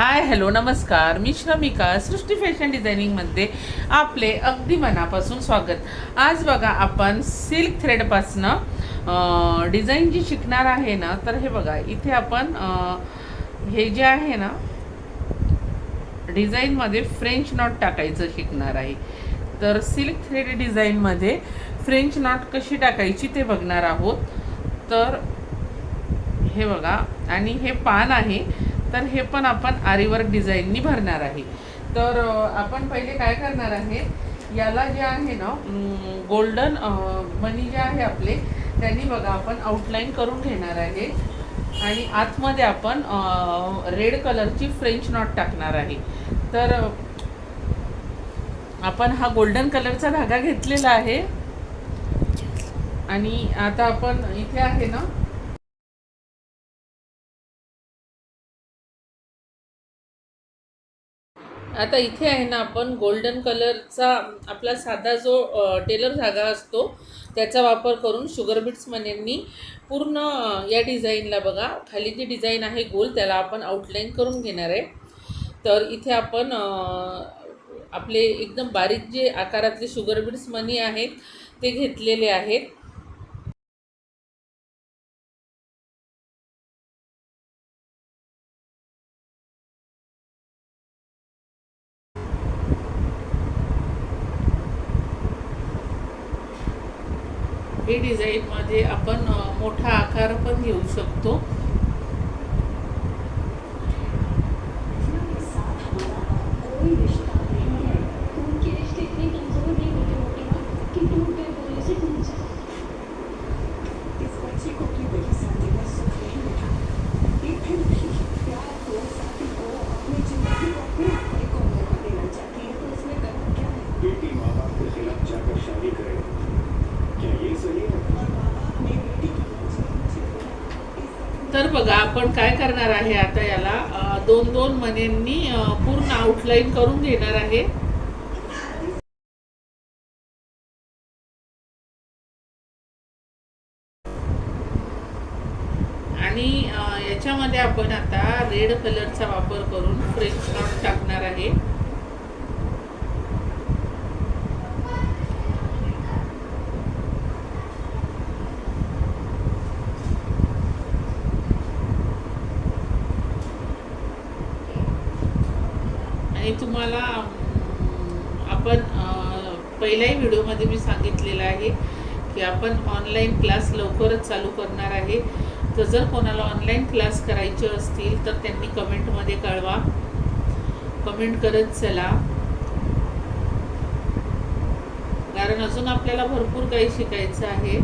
Hi hello नमस्कार. मी श्रमिका सृष्टी fashion डिझायनिंगमध्ये आपले अगदी मनापासून स्वागत. आज बघा आपण सिल्क थ्रेडपासनं डिझाईन जी शिकणार आहे ना तर हे बघा इथे आपण हे जे आहे ना डिझाईनमध्ये फ्रेंच नॉट टाकायचं शिकणार आहे. तर सिल्क थ्रेड डिझाईनमध्ये फ्रेंच नॉट कशी टाकायची ते बघणार आहोत. तर हे बघा आणि हे पान आहे. तर हे पण आपण आरीवर्क डिझाईननी भरणार आहे. तर आपण पहिले काय करणार आहे याला जे आहे ना गोल्डन मनी जे आहे आपले त्यांनी बघा आपण आउटलाईन करून घेणार आहे. आणि आतमध्ये आपण रेड कलरची फ्रेंच नॉट टाकणार आहे. तर आपण हा गोल्डन कलरचा धागा घेतलेला आहे. आणि आता आपण इथे आहे ना आता इथे आहे ना आपण गोल्डन कलरचा आपला साधा जो टेलर धागा असतो त्याचा वापर करून शुगर बिट्स पूर्ण या डिझाईनला बघा खाली जी डिझाईन आहे गोल त्याला आपण आउटलाईन करून घेणार आहे. तर इथे आपण आपले एकदम बारीक जे आकारातले शुगर बिट्स मनी आहेत ते घेतलेले आहेत. हे डिझाईनमध्ये आपण मोठा आकार पण घेऊ शकतो कोई रिश्ता नहीं है उनके रिश्ते इतने कमजोर नहीं होते मोटी माँ कि टूट गए बोलने से टूट जाए इस बच्चे को अपनी बड़ी शादी में सुख नहीं मिला ये फिर भी प्यार को शादी को अपनी जिंदगी को अपने भाई को मौका देना चाहती है तो इसमें करना क्या है बेटी माँ बाप के खिलाफ जाकर शादी करे क्या ये सही है और माँ बाप ने बेटी की मर्जी मुझे बोला इस तर बघा आपण काय करणार आहे आता याला? दोन दोन मण्यांनी पूर्ण आउटलाईन करून घेणार आहे. आणि याच्यामध्ये आपण आता रेड कलरचा वापर करून फ्रेंच नॉट टाकणार आहे आणि तुम्हाला आपण पहिल्याही व्हिडिओमध्ये मी सांगितलेलं आहे की आपण ऑनलाईन क्लास लवकरच चालू करणार आहे. तर जर कोणाला ऑनलाईन क्लास करायचे असतील तर त्यांनी कमेंटमध्ये कळवा. कमेंट करत चला. कारण अजून आपल्याला भरपूर काही शिकायचं आहे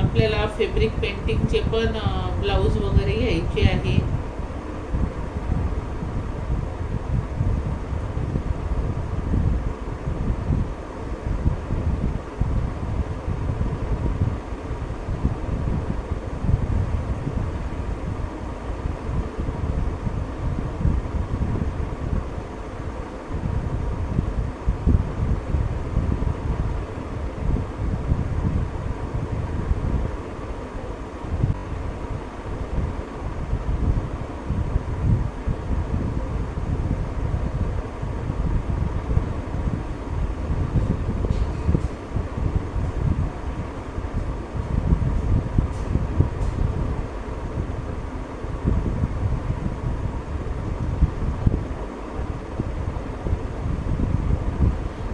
आपल्याला फेब्रिक पेंटिंगचे पण ब्लाऊज वगैरे घ्यायचे आहे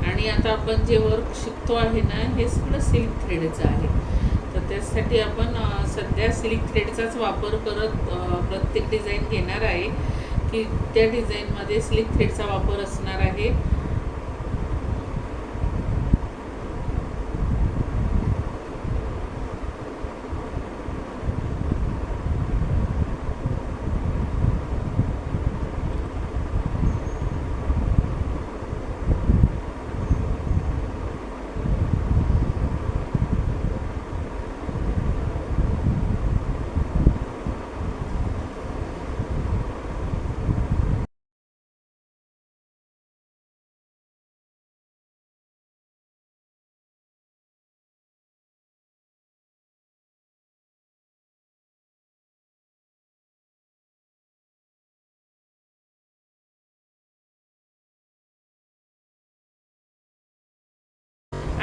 आणि आता आपण जे वर्क शिकतो आहे ना हे सगळं सिल्क थ्रेडचं आहे. तर त्यासाठी आपण सध्या सिल्क थ्रेडचाच वापर करत प्रत्येक डिझाईन घेणार आहे. की त्या डिझाईनमध्ये सिल्क थ्रेडचा वापर असणार आहे.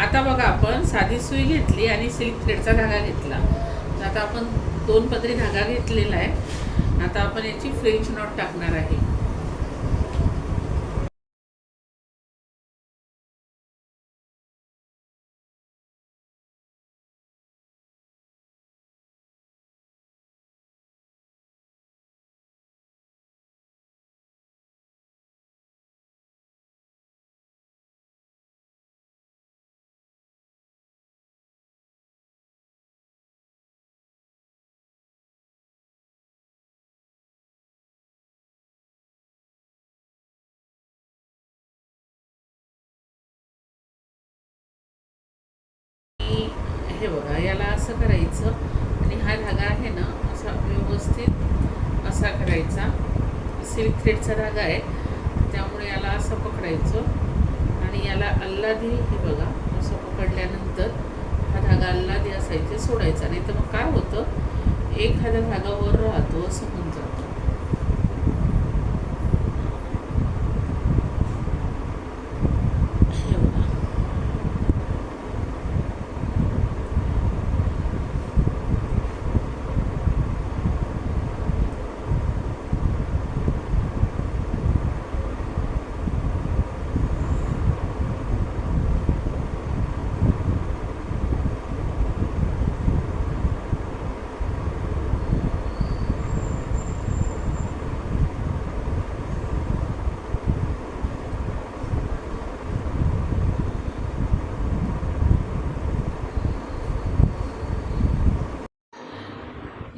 आता बघा आपण साधी सुई घेतली आणि सिल्क थ्रेडचा धागा घेतला. तर आता आपण दोन पदरी धागा घेतलेला आहे. आता आपण याची फ्रेंच नॉट टाकणार आहे. हे बघा याला असं करायचं आणि हा धागा आहे ना असा व्यवस्थित असा करायचा. सिल्क थ्रेडचा धागा आहे त्यामुळे याला असं पकडायचं. आणि याला अल्लादी हे बघा असं पकडल्यानंतर हा धागा अल्लादी असायचे सोडायचा. नाही तर मग काय होतं? एखादा धागा वर राहतो असं म्हणतात जातं हे बघा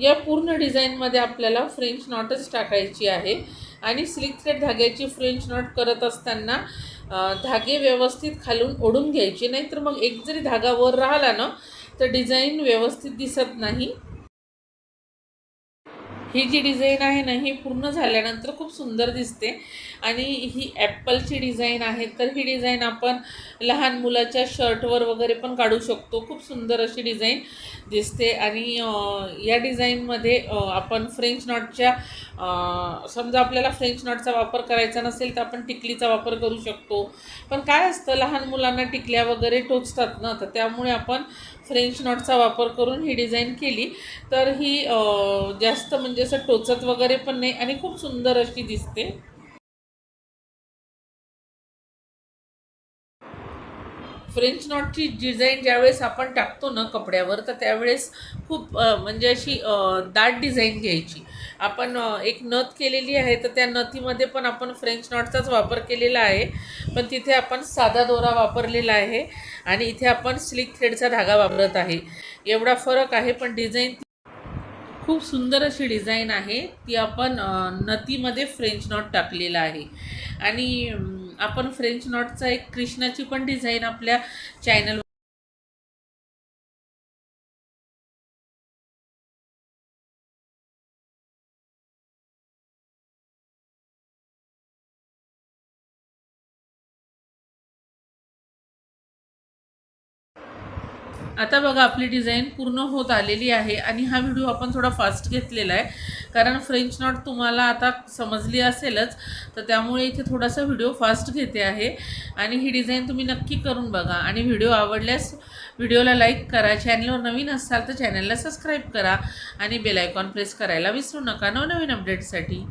या पूर्ण डिझाईनमध्ये आपल्याला फ्रेंच नॉटच टाकायची आहे. आणि स्लिक थ्रेड धाग्याची फ्रेंच नॉट करत असताना धागे व्यवस्थित खालून ओढून घ्यायचे. नाहीतर मग एक जरी धागा वर राहिला ना तर डिझाईन व्यवस्थित दिसत नाही. ही जी डिझाईन आहे ना ही पूर्ण झाल्यानंतर खूप सुंदर दिसते. आणि ही ॲपलची डिझाईन आहे तर ही डिझाईन आपण लहान मुलाच्या शर्टवर वगैरे पण काढू शकतो. खूप सुंदर अशी डिझाईन दिसते. आणि या डिझाईनमध्ये आपण फ्रेंच नॉटच्या समजा आपल्याला फ्रेंच नॉटचा वापर करायचा नसेल तर आपण टिकलीचा वापर करू शकतो. पण काय असतं लहान मुलांना टिकल्या वगैरे टोचतात ना तर त्यामुळे आपण फ्रेंच नॉटचा वापर करून ही डिझाईन केली. तर ही जास्त म्हणजे म्हणजे असं टोचत वगैरे पण नाही आणि खूप सुंदर अशी दिसते. फ्रेंच नॉटची डिझाईन ज्यावेळेस आपण टाकतो ना कपड्यावर तर त्यावेळेस खूप म्हणजे अशी दाट डिझाईन घ्यायची. आपण एक नथ केलेली आहे तर त्या नथीमध्ये पण आपण फ्रेंच नॉटचाच वापर केलेला आहे. पण तिथे आपण साधा दोरा वापरलेला आहे आणि इथे आपण स्लिक थ्रेडचा धागा वापरत आहे. एवढा फरक आहे पण डिझाईन खूप सुंदर अशी डिझाईन आहे. ती आपण नतीमध्ये फ्रेंच नॉट टाकलेला आहे. आणि आपण फ्रेंच नॉटचा एक कृष्णाची पण डिझाईन आपल्या चॅनल आता बघा आपली डिझाईन पूर्ण होत आलेली आहे आणि हा व्हिडिओ आपण थोडा फास्ट घेतलेला आहे. कारण फ्रेंच नॉट तुम्हाला आता समजली असेलच तर त्यामुळे इथे थोडासा व्हिडिओ फास्ट घेते आहे. आणि ही डिझाईन तुम्ही नक्की करून बघा. आणि व्हिडिओ आवडल्यास व्हिडिओला लाईक करा चॅनलवर नवीन असाल तर चॅनलला सबस्क्राईब करा आणि बेल आयकॉन प्रेस करायला विसरू नका. नवनवीन अपडेटसाठी